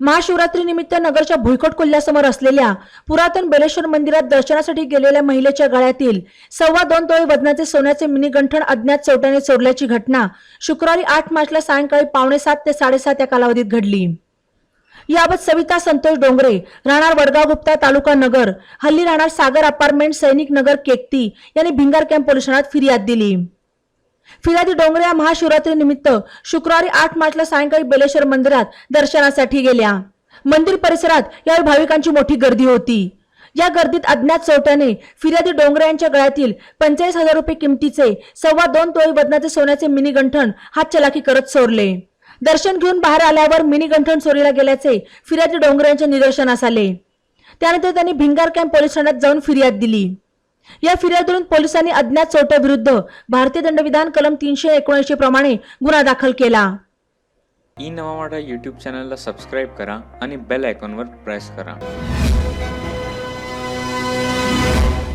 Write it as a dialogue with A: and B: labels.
A: महाशिवरात्रीनिमित्त नगरच्या भुईकोट कोल्ह्यासमोर असलेल्या पुरातन बेलेश्वर मंदिरात दर्शनासाठी गेलेल्या महिलेच्या गळ्यातील सव्वा दोन तोळे वजनाचे सोन्याचे मिनीगंठण अज्ञात चोट्याने चोरल्याची घटना शुक्रवारी आठ मार्चला सायंकाळी पावणे सात ते साडेसात या कालावधीत घडली. याबाबत सविता संतोष डोंगरे राहणार वडगाव गुप्ता तालुका नगर हल्ली राहणार सागर अपार्टमेंट सैनिक नगर केकती यांनी भिंगार कॅम्प पोलीस ठाण्यात फिर्याद दिली. फिर्यादी डोंगरे या महाशिवरात्री निमित्त शुक्रवारी आठ मार्चला सायंकाळी बेलेश्वर मंदिरात दर्शनासाठी गेल्या. मंदिर परिसरात यावेळी भाविकांची मोठी गर्दी होती. या गर्दीत अज्ञात चोरट्याने फिर्यादी डोंगरे यांच्या गळ्यातील पंचेचाळीस हजार रुपये किमतीचे सव्वा दोन तोळे वजनाचे सोन्याचे मिनी गंठण हात चलाकी करत चोरले दर्शन घेऊन बाहेर आल्यावर मिनी गंठण चोरीला गेल्याचे फिर्यादी डोंगरे यांच्या निदर्शनास आले. त्यानंतर त्यांनी भिंगार कॅम्प पोलीस ठाण्यात जाऊन फिर्याद दिली. या फिर्यादवरून पोलिसांनी अज्ञात चोरट्याविरुद्ध भारतीय दंडविधान कलम तीनशे एकोणऐंशी प्रमाणे गुन्हा दाखल केला.
B: ई नवा मराठा यूट्यूब चॅनलला सबस्क्राईब करा आणि बेल आयकॉनवर प्रेस करा.